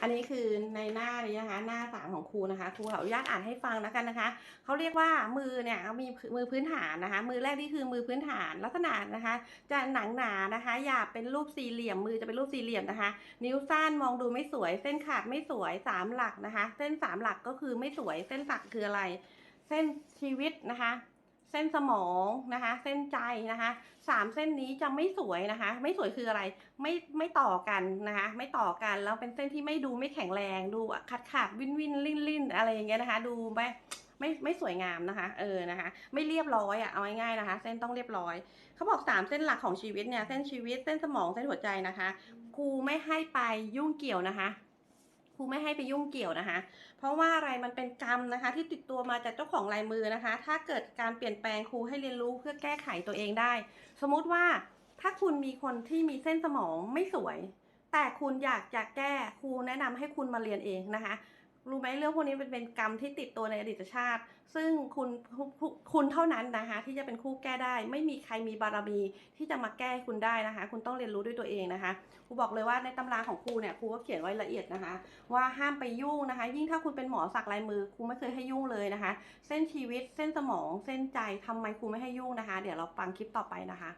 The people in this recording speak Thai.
อันนี้คือในหน้านี้นะคะ หน้าสามของครูนะคะ ครูขออนุญาตอ่านให้ฟังแล้วกันนะคะ เขาเรียกว่ามือเนี่ยมีมือพื้นฐานนะคะ มือแรกนี่คือมือพื้นฐานลักษณะนะคะ จะหนังหนานะคะหยาบเป็นรูปสี่เหลี่ยม มือจะเป็นรูปสี่เหลี่ยมนะคะ นิ้วสั้นมองดูไม่สวย เส้นขาดไม่สวยสามหลักนะคะ เส้นสามหลักก็คือไม่สวย เส้นหลักคืออะไร เส้นชีวิตนะคะ เส้นสมองนะคะ เส้นใจนะคะสามเส้นนี้จะไม่สวยนะคะ ไม่สวยคืออะไร ไม่ไม่ต่อกันนะคะ ไม่ต่อกันแล้วเป็นเส้นที่ไม่ดูไม่แข็งแรงดูขาดขาดวินวินลิ่นลิ่นอะไรอย่างเงี้ยนะคะ ดูไม่ไม่ไม่สวยงามนะคะ เออนะคะ ไม่เรียบร้อยอะเอาง่ายๆนะคะ เส้นต้องเรียบร้อยเขาบอกสามเส้นหลักของชีวิตเนี่ยเส้นชีวิตเส้นสมองเส้นหัวใจนะคะครูไม่ให้ไปยุ่งเกี่ยวนะคะ รูไม่ให้ไปยุ่งเกี่ยวนะคะ เพราะว่าอะไรมันเป็นกรรมนะคะ ที่ติดตัวมาจากเจ้าของลายมือนะคะ ถ้าเกิดการเปลี่ยนแปลงครูให้เรียนรู้เพื่อแก้ไขตัวเองได้ สมมุติว่าถ้าคุณมีคนที่มีเส้นสมองไม่สวย แต่คุณอยากจะแก้ครูแนะนำให้คุณมาเรียนเองนะคะ รู้ไหมเรื่องพวกนี้เป็นเป็นกรรมที่ติดตัวในอดีตชาติ ซึ่งคุณคุณเท่านั้นนะคะที่จะเป็นคู่แก้ได้ ไม่มีใครมีบารมีที่จะมาแก้คุณได้นะคะ คุณต้องเรียนรู้ด้วยตัวเองนะคะครูบอกเลยว่าในตำราของครูเนี่ยครูก็เขียนไว้ละเอียดนะคะ ว่าห้ามไปยุ่งนะคะ ยิ่งถ้าคุณเป็นหมอสักลายมือครูไม่เคยให้ยุ่งเลยนะคะ เส้นชีวิตเส้นสมองเส้นใจทำไมครูไม่ให้ยุ่งนะคะ เดี๋ยวเราฟังคลิปต่อไปนะคะ